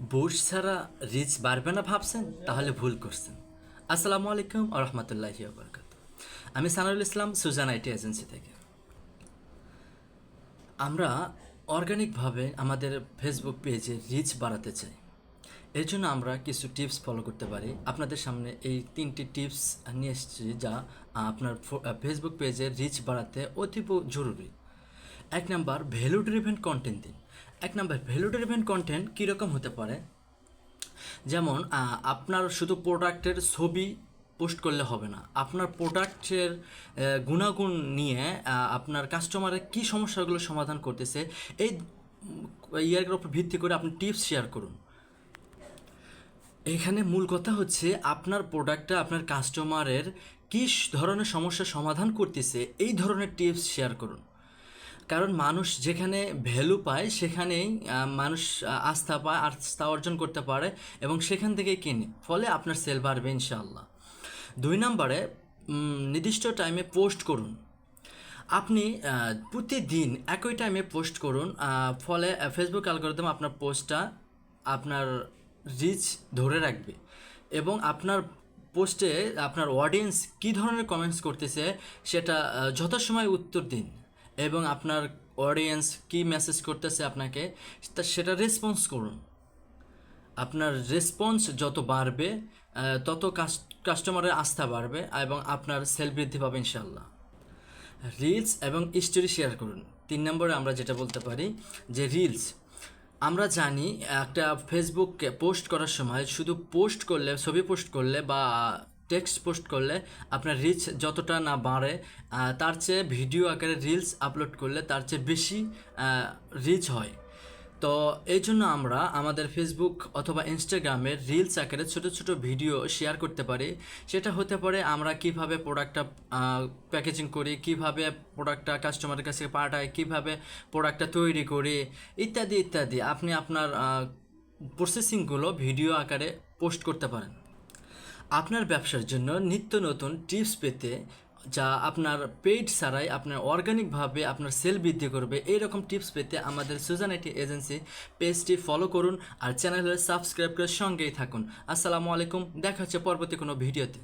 Bush ছাড়া rich বাড়বে না ভাবছেন? তাহলে ভুল করছেন। আসসালামু আলাইকুম আ রহমতুল্লাহি বরকাত। আমি সানারুল ইসলাম, সুজান আইটি এজেন্সি থেকে। আমরা অর্গানিকভাবে আমাদের ফেসবুক পেজে রিচ বাড়াতে চাই। এর জন্য আমরা কিছু টিপস ফলো করতে পারি। আপনাদের সামনে এই তিনটি টিপস নিয়ে এসেছি যা আপনার ফেসবুক পেজে রিচ বাড়াতে অতীব জরুরি। এক নাম্বার ভ্যালু ড্রিভেন কন্টেন্ট দিন। এক নাম্বার ভ্যালু ড্রিভেন কন্টেন্ট কীরকম হতে পারে? যেমন আপনার শুধু প্রোডাক্টের ছবি পোস্ট করলে হবে না, আপনার প্রোডাক্টের গুণাগুণ নিয়ে আপনার কাস্টমারের কী সমস্যাগুলো সমাধান করতেছে, এই ইয়ার উপর ভিত্তি করে আপনি টিপস শেয়ার করুন। এখানে মূল কথা হচ্ছে, আপনার প্রোডাক্টটা আপনার কাস্টমারের কী ধরনের সমস্যার সমাধান করতেছে, এই ধরনের টিপস শেয়ার করুন। কারণ মানুষ যেখানে ভ্যালু পায়, সেখানেই মানুষ আস্থা পায়, আস্থা অর্জন করতে পারে এবং সেখান থেকেই কিনে। ফলে আপনার সেল বাড়বে ইনশাআল্লাহ। দুই নম্বরে নির্দিষ্ট টাইমে পোস্ট করুন। আপনি প্রতিদিন একই টাইমে পোস্ট করুন ফলে ফেসবুক অ্যালগোরিদম আপনার পোস্টটা আপনার রিচ ধরে রাখবে এবং আপনার পোস্টে আপনার অডিয়েন্স কী ধরনের কমেন্টস করতেছে, সেটা যথাসময় উত্তর দিন। এবং আপনার অডিয়েন্স কী মেসেজ করতেছে আপনাকে সেটা রেসপন্স করুন। আপনার রেসপন্স যত বাড়বে তত কাস্টমারের আস্থা বাড়বে এবং আপনার সেল বৃদ্ধি পাবে ইনশাল্লাহ রিলস এবং স্টোরি শেয়ার করুন। তিন নম্বরে আমরা যেটা বলতে পারি যে রিলস আমরা জানি একটা ফেসবুককে পোস্ট করার সময় শুধু পোস্ট করলে, ছবি পোস্ট করলে বা টেক্সট পোস্ট করলে আপনার রিচ যতটা না বাড়ে তার চেয়ে ভিডিও আকারে রিলস আপলোড করলে তার চেয়ে বেশি রিচ হয়। তো এই জন্য আমরা আমাদের ফেসবুক অথবা ইনস্টাগ্রামে রিলস আকারে ছোট ছোট ভিডিও শেয়ার করতে পারি। সেটা হতে পারে আমরা কীভাবে প্রোডাক্টটা প্যাকেজিং করি, কীভাবে প্রোডাক্টটা কাস্টমারের কাছে পাঠাই, কীভাবে প্রোডাক্টটা তৈরি করি, ইত্যাদি ইত্যাদি। আপনি আপনার প্রসেসিংগুলো ভিডিও আকারে পোস্ট করতে পারেন। আপনার ব্যবসার জন্য নিত্য নতুন টিপস পেতে, যা আপনার পেইড ছাড়াই আপনার অর্গানিকভাবে আপনার সেল বৃদ্ধি করবে, এইরকম টিপস পেতে আমাদের সুজান আইটি এজেন্সি পেজটি ফলো করুন আর চ্যানেলের সাবস্ক্রাইব করে সঙ্গেই থাকুন। আসসালামু আলাইকুম, দেখা হচ্ছে পরবর্তী কোনো ভিডিওতে।